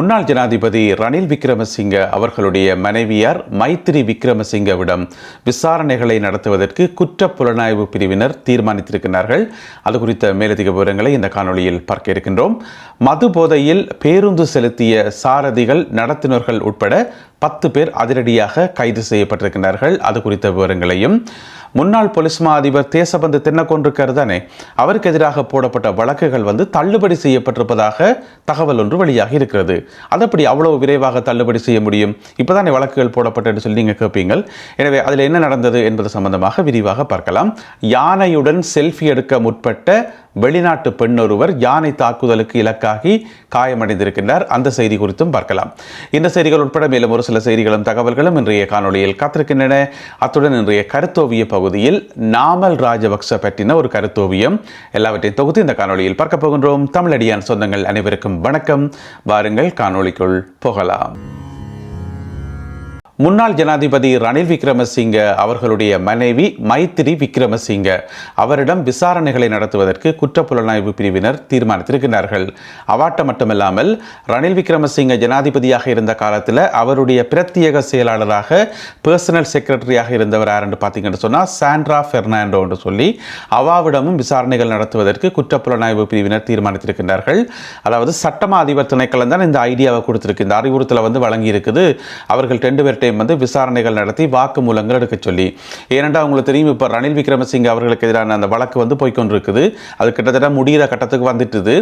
முன்னாள் ஜனாதிபதி ரணில் விக்ரமசிங்க அவர்களுடைய மனைவியார் மைத்திரி விக்ரமசிங்கவிடம் விசாரணைகளை நடத்துவதற்கு குற்ற புலனாய்வு பிரிவினர் தீர்மானித்திருக்கிறார்கள். அது குறித்த மேலதிக விவரங்களை இந்த காணொளியில் பார்க்க இருக்கின்றோம். மது போதையில் பேருந்து செலுத்திய சாரதிகள் நடத்துனர்கள் உட்பட பத்து பேர் அதிரடியாக கைது செய்யப்பட்டிருக்கிறார்கள் அது குறித்த விவரங்களையும் முன்னாள் போலீஸ் மா அதிபர் தேசபந்து தென்னக்கொண்டிருக்கார் தானே அவருக்கு எதிராக போடப்பட்ட வழக்குகள் வந்து தள்ளுபடி செய்யப்பட்டிருப்பதாக தகவல் ஒன்று வெளியாகி இருக்கிறது. அது அப்படி அவ்வளவு விரைவாக தள்ளுபடி செய்ய முடியும்? இப்போதானே வழக்குகள் போடப்பட்டது சொல்லி நீங்கள் கேட்பீங்கள் எனவே அதில் என்ன நடந்தது என்பது சம்பந்தமாக விரிவாக பார்க்கலாம். யானையுடன் செல்ஃபி எடுக்க முற்பட்ட வெளிநாட்டு பெண் ஒருவர் யானை தாக்குதலுக்கு இலக்காகி காயமடைந்திருக்கின்றார். அந்த செய்தி குறித்தும் பார்க்கலாம். இந்த செய்திகள் உட்பட மேலும் ஒரு சில செய்திகளும் தகவல்களும் இன்றைய காணொளியில் காத்திருக்கின்றன. அத்துடன் இன்றைய கருத்தோவிய பகுதியில் நாமல் ராஜபக்ச பற்றின ஒரு கருத்தோவியம் எல்லாவற்றையும் தொகுத்து இந்த காணொளியில் பார்க்க போகின்றோம். தமிழடியான் சொந்தங்கள் அனைவருக்கும் வணக்கம். வாருங்கள் காணொளிக்குள் போகலாம். முன்னாள் ஜனாதிபதி ரணில் விக்ரமசிங்க அவர்களுடைய மனைவி மைத்திரி விக்ரமசிங்க அவரிடம் விசாரணைகளை நடத்துவதற்கு குற்றப்புலனாய்வு பிரிவினர் தீர்மானித்திருக்கிறார்கள். அவாட்ட மட்டுமல்லாமல் ரணில் விக்ரமசிங்க ஜனாதிபதியாக இருந்த காலத்தில் அவருடைய பிரத்யேக செயலாளராக பர்சனல் செக்ரட்டரியாக இருந்தவர் யாருன்னு என்று பார்த்தீங்கன்னு சொன்னால் சாண்ட்ரா பெர்னாண்டோ என்று சொல்லி அவாவிடமும் விசாரணைகள் நடத்துவதற்கு குற்றப்புலனாய்வு பிரிவினர் தீர்மானித்திருக்கிறார்கள். அதாவது சட்டமா அதிபர் திணைக்களம் தான் இந்த ஐடியாவை கொடுத்திருக்கு. இந்த அறிவுறுத்தலை வந்து வழங்கி இருக்குது அவர்கள் ரெண்டு பேர்ட்டையும் வந்து விசாரணைகள் நடத்தி வாக்குமூலங்கள் எடுக்க சொல்லி. ஏனென்றால் உங்களுக்கு தெரியும் இப்போ ரணில் விக்ரமசிங்க அவர்களுக்கு எதிரான அந்த வழக்கு வந்து போய்கொண்டிருக்குது அது கிட்டத்தட்ட முடிகிற கட்டத்துக்கு வந்துட்டுது.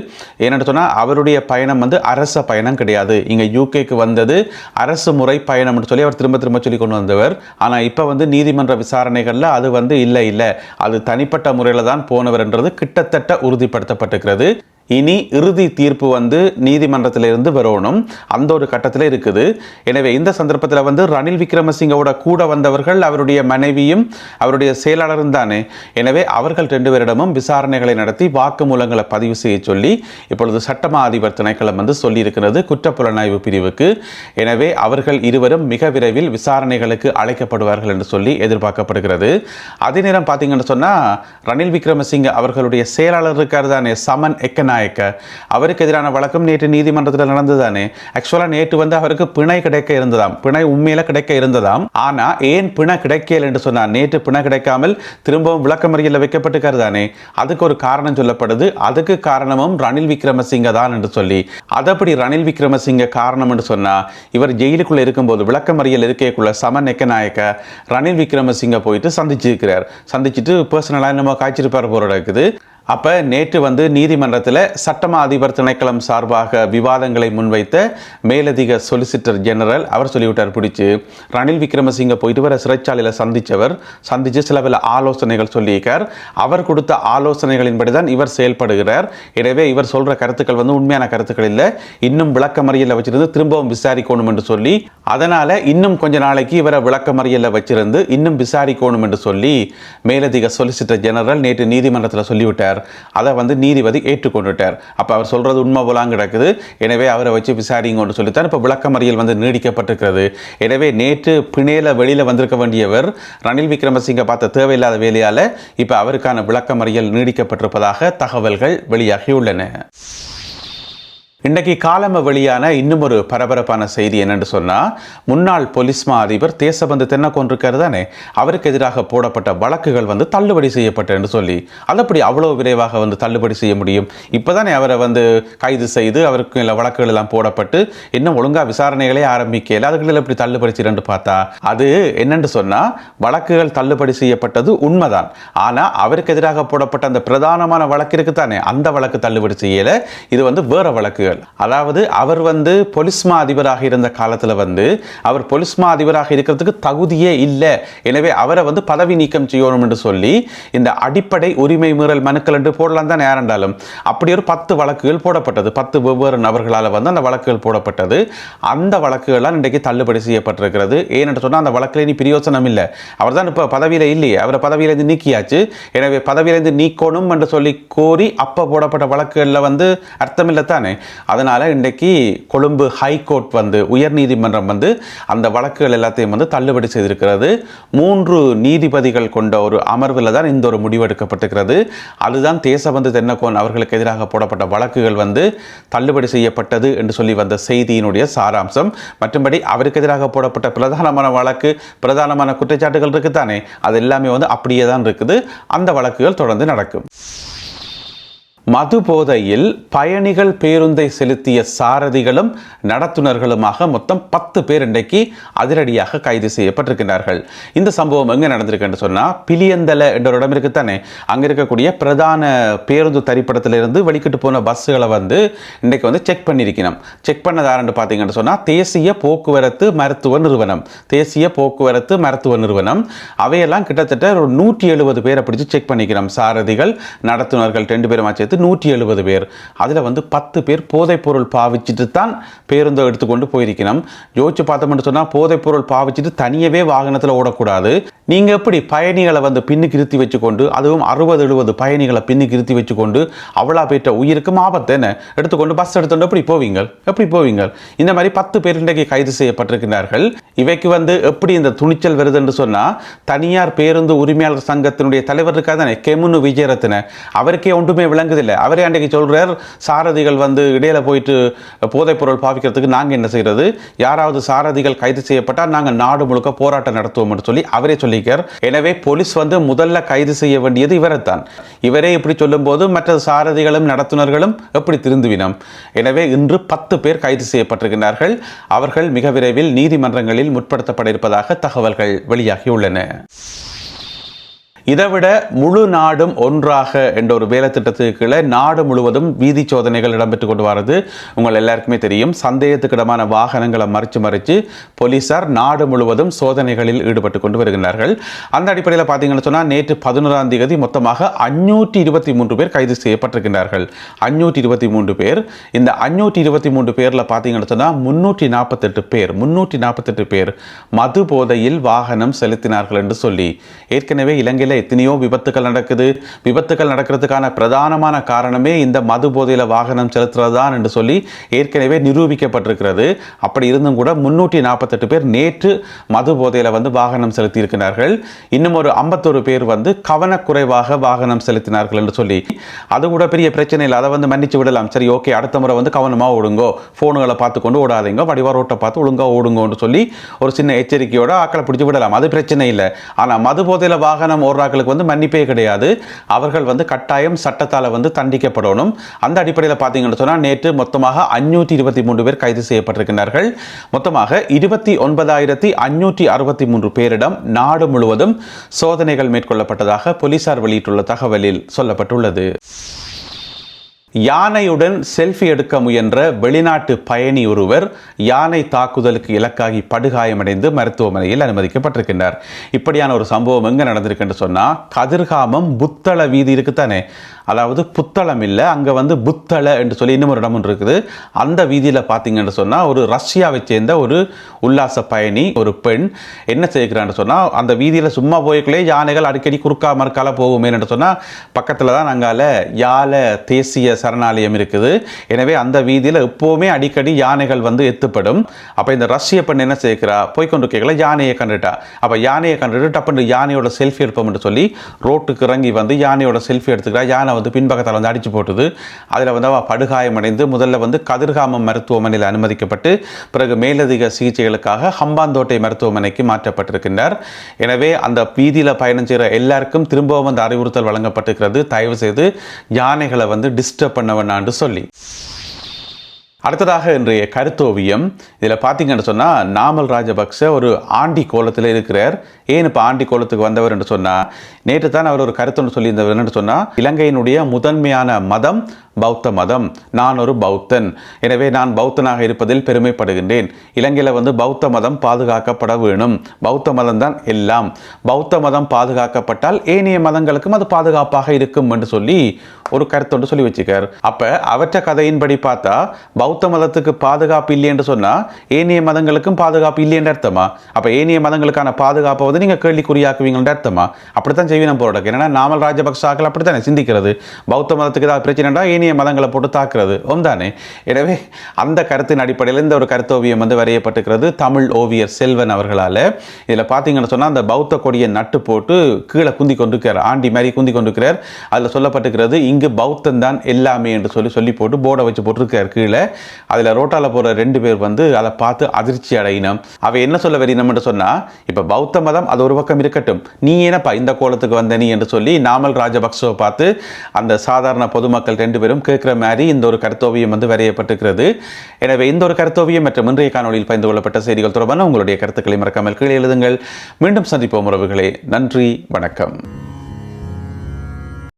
ஏன்னு சொன்னால் அவருடைய பயணம் வந்து அரச பயணம் கிடையாது. இங்கே யூகேக்கு வந்தது அரசு முறை பயணம்னு சொல்லி அவர் திரும்ப திரும்ப சொல்லி கொண்டு வந்தவர். ஆனால் இப்போ வந்து நீதிமன்ற விசாரணைகளில் அது வந்து இல்லை இல்லை. அது தனிப்பட்ட முறையில் தான் போனவர் என்றது கிட்டத்தட்ட உறுதிப்படுத்தப்பட்டிருக்கிறது. இனி இறுதி தீர்ப்பு வந்து நீதிமன்றத்திலிருந்து வரணும். அந்த ஒரு கட்டத்தில் இருக்குது. எனவே இந்த சந்தர்ப்பத்தில் வந்து ரணில் விக்ரமசிங்கவோட கூட வந்தவர்கள் அவருடைய மனைவியும் அவருடைய செயலாளரும் தானே. எனவே அவர்கள் ரெண்டு பேரிடமும் விசாரணைகளை நடத்தி வாக்குமூலங்களை பதிவு செய்ய சொல்லி இப்பொழுது சட்டமா அதிபர் திணைக்களம் வந்து சொல்லியிருக்கிறது குற்றப்புலனாய்வு பிரிவுக்கு. எனவே அவர்கள் இருவரும் மிக விரைவில் விசாரணைகளுக்கு அழைக்கப்படுவார்கள் என்று சொல்லி எதிர்பார்க்கப்படுகிறது. அதே நேரம் பார்த்தீங்கன்னு சொன்னால் ரணில் விக்ரமசிங்க அவர்களுடைய செயலாளர் இருக்கார் தானே சமன் எக்கனா நாயக்க அவருக்கு எதிரான வழக்கம் நேற்று நீதிமன்றத்தில் நடந்ததானே ஆக்சுவலாக நேற்று வந்து அவருக்கு பிணை கிடைக்க இருந்ததாம். பிணை உண்மையில கிடைக்க இருந்ததாம். ஆனா ஏன் பிணை கிடைக்கல என்று சொன்னார்? நேற்று பிணை கிடைக்காமல் திரும்பவும் விளக்கமறியலில் வைக்கப்பட்டிருக்காரு தானே அதுக்கு ஒரு காரணம் சொல்லப்படுது. அதுக்கு காரணமும் ரணில் விக்ரமசிங்க தான் என்று சொல்லி. அதப்படி ரணில் விக்ரமசிங்க காரணம் என்று சொன்னா இவர் ஜெயிலுக்குள்ள இருக்கும்போது விளக்கமறியல் இருக்கைக்குள்ள சம நெக்கநாயக்க ரணில் விக்ரமசிங்க போயிட்டு சந்திச்சிருக்கிறார். சந்திச்சுட்டு பர்சனலாக நம்ம காய்ச்சிருப்பார் போற இருக்குது. அப்போ நேற்று வந்து நீதிமன்றத்தில் சட்டமா அதிபர் திணைக்களம் சார்பாக விவாதங்களை முன்வைத்த மேலதிக சொலிசிட்டர் ஜெனரல் அவர் சொல்லிவிட்டார் பிடிச்சு ரணில் விக்ரமசிங்க போயிட்டு வர சிறைச்சாலையில் சந்தித்தவர் சந்தித்து சில பல ஆலோசனைகள் சொல்லியிருக்கார். அவர் கொடுத்த ஆலோசனைகளின்படி தான் இவர் செயல்படுகிறார். எனவே இவர் சொல்கிற கருத்துக்கள் வந்து உண்மையான கருத்துக்கள் இல்லை. இன்னும் விளக்கமறியலில் வச்சிருந்து திரும்பவும் விசாரிக்கணும் என்று சொல்லி அதனால் இன்னும் கொஞ்ச நாளைக்கு இவரை விளக்கமறியலில் வச்சிருந்து இன்னும் விசாரிக்கணும் என்று சொல்லி மேலதிக சொலிசிட்டர் ஜெனரல் நேற்று நீதிமன்றத்தில் சொல்லிவிட்டார். அதை வந்து நீதிபதி ஏற்றுக்கொண்டுட்டார். அப்போ அவர் சொல்கிறது உண்மை போலாங்க கிடக்குது. எனவே அவரை வச்சு விசாரிங்கன்னு சொல்லித்தான் இப்போ விளக்கமறியல் வந்து நீடிக்கப்பட்டிருக்கிறது. எனவே நேற்று பிணையில் வெளியில் வந்திருக்க வேண்டியவர் ரணில் விக்ரமசிங்க பார்த்த தேவையில்லாத வேலையால் இப்போ அவருக்கான விளக்கமறியல் நீடிக்கப்பட்டிருப்பதாக தகவல்கள் வெளியாகியுள்ளன இன்றைக்கு காலம வெளியான இன்னும் ஒரு பரபரப்பான செய்தி என்னென்னு சொன்னால் முன்னாள் போலீஸ் மா அதிபர் தேசபந்து தென்னக்கொண்டிருக்காரு தானே அவருக்கு எதிராக போடப்பட்ட வழக்குகள் வந்து தள்ளுபடி செய்யப்பட்டன்னு சொல்லி அதப்படி அவ்வளோ விரைவாக வந்து தள்ளுபடி செய்ய முடியும்? இப்போ தானே அவரை வந்து கைது செய்து அவருக்கு இல்லை வழக்குகள் எல்லாம் போடப்பட்டு இன்னும் ஒழுங்காக விசாரணைகளே ஆரம்பிக்கல அதுகளில் எப்படி தள்ளுபடி செய்யறன்னு பார்த்தா அது என்னென்னு சொன்னால் வழக்குகள் தள்ளுபடி செய்யப்பட்டது உண்மைதான். ஆனால் அவருக்கு எதிராக போடப்பட்ட அந்த பிரதானமான வழக்கு தானே அந்த வழக்கு தள்ளுபடி செய்யலை. இது வந்து வேறு வழக்கு. வழக்குகள் அதாவது அவர் வந்து பொலிஸ்மா அதிபராக இருந்த காலத்தில் வந்து அவர் பொலிஸ்மா அதிபராக இருக்கிறதுக்கு தகுதியே இல்லை. எனவே அவரை வந்து பதவி நீக்கம் செய்யணும் என்று சொல்லி இந்த அடிப்படை உரிமை மீறல் மனுக்கள் என்று போடலாம் தான் நேரண்டாலும் அப்படி ஒரு பத்து வழக்குகள் போடப்பட்டது. பத்து வெவ்வேறு நபர்களால் வந்து அந்த வழக்குகள் போடப்பட்டது. அந்த வழக்குகள்லாம் இன்றைக்கு தள்ளுபடி செய்யப்பட்டிருக்கிறது. ஏன்னு சொன்னால் அந்த வழக்கில் இனி பிரயோசனம் இல்லை. அவர் தான் இப்போ பதவியில் இல்லையே. அவரை பதவியிலேருந்து நீக்கியாச்சு. எனவே பதவியிலேருந்து நீக்கணும் என்று சொல்லி கோரி அப்போ போடப்பட்ட வழக்குகளில் வந்து அர்த்தம் இல்லை தானே. அதனால் இன்றைக்கு கொழும்பு ஹைகோர்ட் வந்து உயர்நீதிமன்றம் வந்து அந்த வழக்குகள் எல்லாத்தையும் வந்து தள்ளுபடி செய்திருக்கிறது. மூன்று நீதிபதிகள் கொண்ட ஒரு அமர்வில் தான் இந்த ஒரு முடிவு எடுக்கப்பட்டிருக்கிறது. அதுதான் தேசபந்து தென்னகோன் அவர்களுக்கு எதிராக போடப்பட்ட வழக்குகள் வந்து தள்ளுபடி செய்யப்பட்டது என்று சொல்லி வந்த செய்தியினுடைய சாராம்சம். மற்றும்படி அவருக்கு எதிராக போடப்பட்ட பிரதானமான வழக்கு பிரதானமான குற்றச்சாட்டுகள் இருக்குதானே? அது எல்லாமே வந்து அப்படியே தான் இருக்குது. அந்த வழக்குகள் தொடர்ந்து நடக்கும். மது போதையில் பயணிகள் பேருந்தை செலுத்திய சாரதிகளும் நடத்துனர்களுமாக மொத்தம் பத்து பேர் இன்றைக்கு அதிரடியாக கைது செய்யப்பட்டிருக்கிறார்கள் இந்த சம்பவம் எங்கே நடந்திருக்குன்னு சொன்னால் பிலியந்தல என்ற ஒரு இடம் இருக்குத்தானே? அங்கே இருக்கக்கூடிய பிரதான பேருந்து தரிப்படத்திலிருந்து வெளிக்கிட்டு போன பஸ்ஸுகளை வந்து இன்றைக்கு வந்து செக் பண்ணியிருக்கணும். செக் பண்ணதாரன்னு பார்த்தீங்கன்னு சொன்னால் தேசிய போக்குவரத்து மருத்துவ நிறுவனம். தேசிய போக்குவரத்து மருத்துவ நிறுவனம். அவையெல்லாம் கிட்டத்தட்ட ஒரு நூற்றி எழுபது பேரை பிடிச்சி செக் பண்ணிக்கிறோம் சாரதிகள் நடத்துனர்கள் ரெண்டு பேரும் சேர்த்து நூற்றி எழுபது பேர். அதில் வந்து பத்து பேர் போதைப்பொருள் பாவிச்சிட்டு தான் பேருந்தை எடுத்துக்கொண்டு போயிருக்கணும். யோசிச்சு பார்த்தோம்னு சொன்னால் போதைப்பொருள் பாவிச்சிட்டு தனியவே வாகனத்தில் ஓடக்கூடாது. நீங்கள் எப்படி பயணிகளை வந்து பின்னுக்கு இருத்தி வச்சுக்கொண்டு அதுவும் அறுபது எழுபது பயணிகளை பின்னுக்கு இருத்தி வச்சுக்கொண்டு அவ்வளோ பேற்ற உயிருக்கும் ஆபத்து என்ன? எடுத்துக்கொண்டு பஸ் எடுத்துட்டு எப்படி போவீங்க எப்படி போவீங்க இந்த மாதிரி பத்து பேர் இன்றைக்கு கைது செய்யப்பட்டிருக்கிறார்கள். இவைக்கு வந்து எப்படி இந்த துணிச்சல் வருது என்று சொன்னால் தனியார் பேருந்து உரிமையாளர் சங்கத்தினுடைய தலைவர் இருக்காதானே கெமுனு விஜயரத்ன. அவருக்கே ஒன்றுமே விளங்குதில்லை. அவரே அன்றைக்கு சொல்றார் சாரதிகள் வந்து இடையில போயிட்டு போதைப்பொருள் பாவிக்கிறதுக்கு நாங்கள் என்ன செய்கிறது யாராவது சாரதிகள் கைது செய்யப்பட்டால் நாங்கள் நாடு முழுக்க போராட்டம் நடத்துவோம் சொல்லி அவரே சொல்லிக்கார் எனவே போலீஸ் வந்து முதல்ல கைது செய்ய வேண்டியது இவரைத்தான். இவரே இப்படி சொல்லும்போது மற்ற சாரதிகளும் நடத்துனர்களும் எப்படி திருந்துவினம்? எனவே இன்று பத்து பேர் கைது செய்யப்பட்டிருக்கிறார்கள். அவர்கள் மிக விரைவில் நீதிமன்றங்களில் முற்படுத்தப்பட இருப்பதாக தகவல்கள் வெளியாகியுள்ளன இதைவிட முழு நாடும் ஒன்றாக என்ற ஒரு வேலை திட்டத்துக்கு கீழே நாடு முழுவதும் வீதி சோதனைகள் இடம்பெற்று கொண்டு வரது உங்கள் எல்லாருக்குமே தெரியும். சந்தேகத்துக்கிடமான வாகனங்களை மறைச்சு மறைச்சு போலீசார் நாடு முழுவதும் சோதனைகளில் ஈடுபட்டு கொண்டு வருகின்றார்கள். அந்த அடிப்படையில் பார்த்தீங்கன்னு சொன்னால் நேற்று பதினோராம் தேதி மொத்தமாக அஞ்சூற்றி இருபத்தி மூன்று பேர் கைது செய்யப்பட்டிருக்கிறார்கள் அஞ்சூற்றி இருபத்தி மூன்று பேர். இந்த அஞ்சூற்றி இருபத்தி மூன்று பேரில் பார்த்தீங்கன்னு சொன்னால் முன்னூற்றி நாற்பத்தெட்டு பேர். முன்னூற்றி நாற்பத்தெட்டு பேர் மது போதையில் வாகனம் செலுத்தினார்கள் என்று சொல்லி. ஏற்கனவே இலங்கையில் எத்தனையோ விபத்துகள் நடக்குது. விபத்துகள் நடக்கிறதுக்கான பிரதானமான காரணமே இந்த மது போதையில் வாகனம் செலுத்துறது தான் என்று சொல்லி ஏற்கனவே நிரூபிக்கப்பட்டிருக்கிறது. அப்படி இருந்தும் கூட முன்னூற்றி நாற்பத்தெட்டு பேர் நேற்று மது போதையில் வந்து வாகனம் செலுத்தி இருக்கிறார்கள் இன்னும் ஒரு ஐம்பத்தொரு பேர் வந்து கவனக்குறைவாக வாகனம் செலுத்தினார்கள் என்று சொல்லி. அது கூட பெரிய பிரச்சனை இல்லை. அதை வந்து மன்னிச்சு விடலாம். சரி ஓகே அடுத்த முறை வந்து கவனமாக ஓடுங்கோ. ஃபோனுகளை பார்த்து கொண்டு ஓடாதீங்க. வடிவா ரோட்டை பார்த்து ஒழுங்காக ஓடுங்கோன்னு சொல்லி ஒரு சின்ன எச்சரிக்கையோட ஆக்களை பிடிச்சி விடலாம். அது பிரச்சனை இல்லை. ஆனால் மது போதையில் வாகனம் ஓடுறாக்களுக்கு வந்து மன்னிப்பே கிடையாது. அவர்கள் வந்து கட்டாயம் சட்டத்தால் வந்து தண்டிக்கப்படணும். அந்த அடிப்படையில் பார்த்தீங்கன்னு சொன்னால் நேற்று மொத்தமாக அஞ்சூற்றி இருபத்தி மூன்று பேர் கைது செய்யப்பட்டிருக்கிறார்கள். மொத்தமாக இருபத்தி ஒன்பதாயிரத்தி அஞ்சூற்றி அறுபத்தி மூன்று பேரிடம் நாடு முழுவதும் சோதனைகள் மேற்கொள்ளப்பட்டதாக போலீசார் வெளியிட்டுள்ள தகவலில் சொல்லப்பட்டுள்ளது. யானையுடன் செல்ஃபி எடுக்க முயன்ற வெளிநாட்டு பயணி ஒருவர் யானை தாக்குதலுக்கு இலக்காகி படுகாயமடைந்து மருத்துவமனையில் அனுமதிக்கப்பட்டிருக்கின்றார். இப்படியான ஒரு சம்பவம் எங்கே நடந்திருக்குன்னு சொன்னால் கதிர்காமம் புத்தள வீதி இருக்குத்தானே அதாவது புத்தளம் இல்லை அங்கே வந்து புத்தள என்று சொல்லி இன்னும் ஒரு இடம் ஒன்று இருக்குது. அந்த வீதியில் பார்த்தீங்கன்னு சொன்னால் ஒரு ரஷ்யாவை சேர்ந்த ஒரு உல்லாச பயணி ஒரு பெண் என்ன செய்கிறான்னு சொன்னால் அந்த வீதியில் சும்மா போய்க்குள்ளே யானைகள் அடிக்கடி குறுக்கா மறுக்கால போகுமே என்று சொன்னால் பக்கத்தில் தான் அங்கால யாழ தேசிய சரணாலயம் இருக்குது. எனவே அந்த வீதியில் எப்போவுமே அடிக்கடி யானைகள் வந்து எத்துப்படும். அப்போ இந்த ரஷ்ய பெண் என்ன செய்கிறா போய்க்கொண்டு கேட்கல யானையை கண்டுட்டா. அப்போ யானையை கண்டுட்டு டப்புன்னு யானையோட செல்ஃபி எடுப்போம்னு சொல்லி ரோட்டுக்கு இறங்கி வந்து யானையோட செல்ஃபி எடுத்துக்கிறா யானை வந்து பின்பக்கத்தில் வந்து அடித்து போட்டுது. அதில் வந்து அவள் படுகாயமடைந்து முதல்ல வந்து கதிர்காமம் மருத்துவமனையில் அனுமதிக்கப்பட்டு பிறகு மேலதிக சிகிச்சைகளுக்காக ஹம்பாந்தோட்டை மருத்துவமனைக்கு மாற்றப்பட்டிருக்கின்றார். எனவே அந்த வீதியில் பயணம் செய்கிற எல்லாருக்கும் திரும்பவும் அந்த அறிவுறுத்தல் வழங்கப்பட்டிருக்கிறது. தயவு செய்து யானைகளை வந்து டிஸ்டர்ப் பண்ண வேணான்னு சொல்லி. அடுத்ததாக இன்றைய கருத்தோவியம். இதில் பார்த்தீங்கன்னு சொன்னால் நாமல் ராஜபக்ச ஒரு ஆண்டி கோலத்தில் இருக்கிறார். ஏன் இப்போ ஆண்டி கோலத்துக்கு வந்தவர் என்று சொன்னால் நேற்று தான் அவர் ஒரு கருத்தொன்று சொல்லியிருந்தவர் என்று சொன்னால் இலங்கையினுடைய முதன்மையான மதம் பௌத்த மதம் நான் ஒரு பௌத்தன். எனவே நான் பௌத்தனாக இருப்பதில் பெருமைப்படுகின்றேன். இலங்கையில் வந்து பௌத்த மதம் பாதுகாக்கப்பட வேணும். பௌத்த மதம் தான் எல்லாம். பௌத்த மதம் பாதுகாக்கப்பட்டால் ஏனைய மதங்களுக்கும் அது பாதுகாப்பாக இருக்கும் என்று சொல்லி ஒரு கருத்தொன்று சொல்லி வச்சுக்கார் அப்போ அவற்ற கதையின்படி பார்த்தா பௌத்த மதத்துக்கு பாதுகாப்பு இல்லை என்று சொன்னால் ஏனைய மதங்களுக்கும் பாதுகாப்பு இல்லைன்னு அர்த்தமா? அப்போ ஏனைய மதங்களுக்கான பாதுகாப்பை வந்து நீங்கள் கேள்விக்குறியாக்குவீங்கன்ற அர்த்தமா? அப்படித்தான் செய்வினம் போராட்டம் ஏன்னா நாமல் ராஜபக்சாக்கள் அப்படித்தானே சிந்திக்கிறது? பௌத்த மதத்துக்கு ஏதாவது பிரச்சனைடா ஏனைய மதங்களை போட்டு தாக்குறது. ஒன்றானே எனவே அந்த கருத்தின் அடிப்படையில் இந்த ஒரு கருத்தோவியம் வந்து வரையப்பட்டிருக்கிறது. தமிழ் ஓவியர் செல்வன் அவர்களால். இதில் பார்த்தீங்கன்னு சொன்னால் அந்த பௌத்த கொடியை நட்டு போட்டு கீழே குந்தி கொண்டிருக்கிறார். ஆண்டி மாதிரி குந்தி கொண்டிருக்கிறார். அதில் சொல்லப்பட்டிருக்கிறது இங்கு பௌத்தம் தான் எல்லாமே என்று சொல்லி சொல்லி போட்டு போர்டை வச்சு போட்டிருக்கார் கீழே. அதில் ரோட்டால போகிற ரெண்டு பேர் வந்து அதை பார்த்து அதிர்ச்சி அடையினம். அவை என்ன சொல்ல வரினம் என்று சொன்னால் இப்போ பௌத்த மதம் அது ஒரு பக்கம் இருக்கட்டும். நீ ஏனப்பா இந்த கோலத்துக்கு வந்த நீ என்று சொல்லி நாமல் ராஜபக்சவை பார்த்து அந்த சாதாரண பொதுமக்கள் ரெண்டு பேரும் கேட்குற மாதிரி இந்த ஒரு கருத்தோவியம் வந்து வரையப்பட்டிருக்கிறது. எனவே இந்த ஒரு கருத்தோவியம் மற்றும் இன்றைய காணொலியில் பகிர்ந்து கொள்ளப்பட்ட செய்திகள் தொடர்பான உங்களுடைய கருத்துக்களை மறக்காமல் கீழே எழுதுங்கள். மீண்டும் சந்திப்போம் உறவுகளே. நன்றி வணக்கம்.